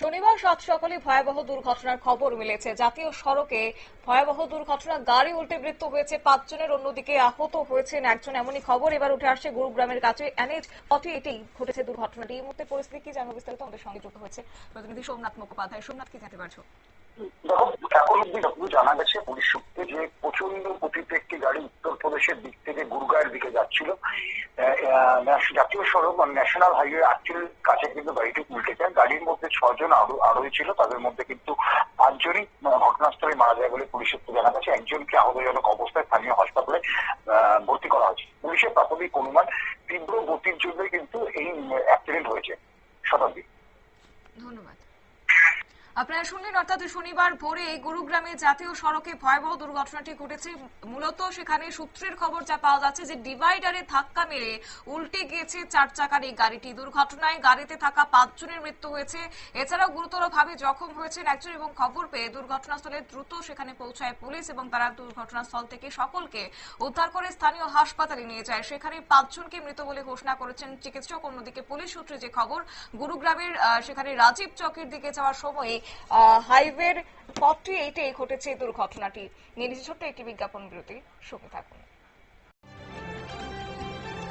শনিবার সাত সকালে ভয়াবহ দুর্ঘটনার খবর মিলেছে। জাতীয় সড়কে ভয়াবহ দুর্ঘটনা, গাড়ি উল্টে মৃত্যু হয়েছে, পাঁচজনের অন্যদিকে আহত হয়েছেন একজন। এমনই খবর এবার উঠে আসছে গুরুগ্রামের কাছে। এনএচ ফর্টি এটি ঘটেছে দুর্ঘটনাটি। এই মুহূর্তে পরিস্থিতি কি জানব বিস্তারিত আমাদের সঙ্গে যুক্ত হয়েছে প্রতিনিধি সোমনাথ মুখোপাধ্যায়। সোমনাথ, কি জানতে পারছ? এখন অব্দি জানা গেছে, পুলিশ সূত্রে যে প্রচণ্ড গতিতে একটি গাড়ি উত্তরপ্রদেশের দিক থেকে গুরগাঁয়ের দিকে যাচ্ছিল। জাতীয় সড়ক ন্যাশনাল হাইওয়ে আটচল্লিশ কাছে কিন্তু গাড়িটি উল্টে যায়। গাড়ির আরও, আরোহী ছিল। তাদের মধ্যে কিন্তু পাঁচজনই ঘটনাস্থলে মারা যায় বলে পুলিশ সূত্রে জানা গেছে। একজনকে আহতজনক অবস্থায় স্থানীয় হাসপাতালে ভর্তি করা হয়েছে। পুলিশের প্রাথমিক অনুমান, তীব্র গতির জন্য কিন্তু এই অ্যাক্সিডেন্ট হয়েছে শতাব্দী ধন্যবাদ। আপনারা শুনলেন, অর্থাৎ শনিবার ভোরে গুরুগ্রামে জাতীয় সড়কে ভয়াবহ দুর্ঘটনাটি ঘটেছে। মূলত সেখানে সূত্রের খবর যা পাওয়া যাচ্ছে যে ডিভাইডারে ধাক্কা মেরে উল্টে গিয়েছে চার চাকার এই গাড়িটি। দুর্ঘটনায় গাড়িতে থাকা পাঁচজনের মৃত্যু হয়েছে। এছাড়াও গুরুতরভাবে জখম হয়েছেন একজন এবং খবর পেয়ে দুর্ঘটনাস্থলে দ্রুত সেখানে পৌঁছায় পুলিশ এবং তারা দুর্ঘটনাস্থল থেকে সকলকে উদ্ধার করে স্থানীয় হাসপাতালে নিয়ে যায়। সেখানে পাঁচজনকে মৃত বলে ঘোষণা করেছেন চিকিৎসক। অন্যদিকে পুলিশ সূত্রে যে খবর, গুরুগ্রামের সেখানে রাজীব চকের দিকে যাওয়ার সময় হাইওয়ের ফর্টি এইটে ঘটেছে এই দুর্ঘটনাটি। নিয়ে ছোট্ট একটি বিজ্ঞাপন বিরতি। সঙ্গে থাকুন।